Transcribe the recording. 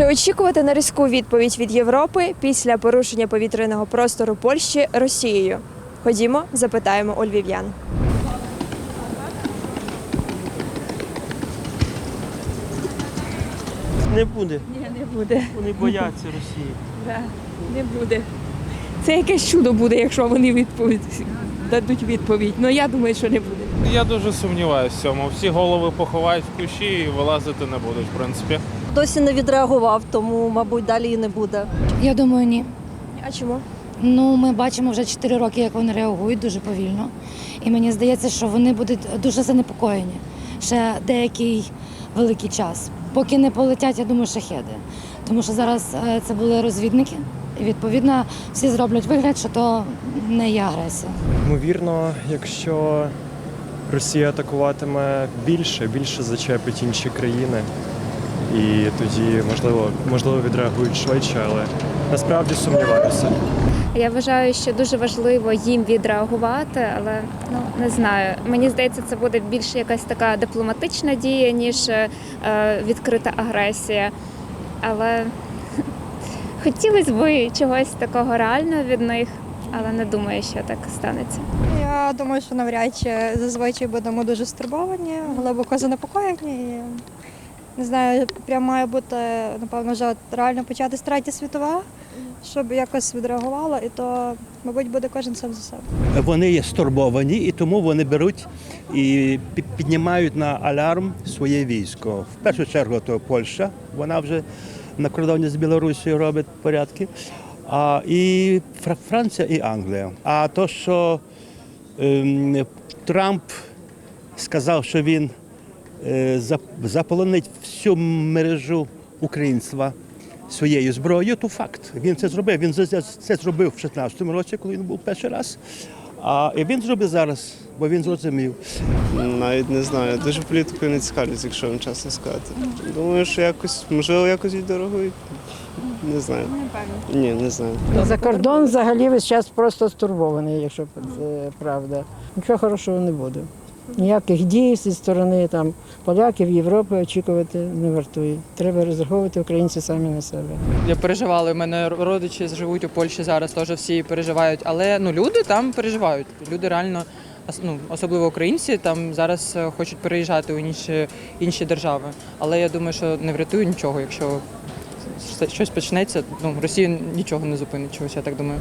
Чи очікувати на різку відповідь від Європи після порушення повітряного простору Польщі Росією? Ходімо, запитаємо у львів'ян. Не буде. Ні, не буде. Вони бояться Росії. Да, не буде. Це якесь чудо буде, якщо вони відповідь дадуть відповідь. Ну я думаю, що не буде. Я дуже сумніваюся в цьому. Всі голови поховають в кущі і вилазити не будуть, в принципі. Досі не відреагував, тому, мабуть, далі і не буде. Я думаю, ні. А чому? Ну, ми бачимо вже 4 роки, як вони реагують дуже повільно. І мені здається, що вони будуть дуже занепокоєні ще деякий великий час. Поки не полетять, я думаю, шахеди. Тому що зараз е, це були розвідники, і відповідно всі зроблять вигляд, що то не є агресія. Ймовірно, якщо Росія атакуватиме більше, більше зачепить інші країни. І тоді, можливо, можливо, відреагують швидше, але насправді сумніваюся. Я вважаю, що дуже важливо їм відреагувати, але ну не знаю. Мені здається, це буде більше якась така дипломатична дія, ніж е, відкрита агресія. Але хотілося б чогось такого реального від них, але не думаю, що так станеться. Я думаю, що навряд чи зазвичай будемо дуже стурбовані, глибоко занепокоєні. І, не знаю, прям має бути, напевно, вже от реально початись третя світова, щоб якось відреагувала, і то, мабуть, буде кожен сам за себе. Вони є стурбовані, і тому вони беруть і піднімають на алярм своє військо. В першу чергу то Польща, вона вже на кордоні з Білорусією робить порядки. А і Франція і Англія. А то, що ем, Трамп сказав, що він е, зап- заполонить всю мережу українства своєю зброєю, то факт. Він це зробив. Він це- зробив в 16-му році, коли він був перший раз. А він зробив зараз, бо він зрозумів. Навіть не знаю, дуже політикою не цікавлюсь, якщо вам чесно сказати. Думаю, що якось, можливо, якось віддорогують. Не знаю. Ні, не знаю. За кордон взагалі весь час просто стурбований, якщо правда. Нічого хорошого не буде. Ніяких дій зі сторони там поляків, Європи очікувати не вартує. Треба розраховувати українці самі на себе. Я переживала. в мене родичі живуть у Польщі зараз, теж всі переживають. Але ну люди там переживають. Люди реально, ну особливо українці, там зараз е, хочуть переїжджати у інші інші держави. Але я думаю, що не врятує нічого. Якщо щось почнеться, ну Росія нічого не зупинить. Чогось я так думаю.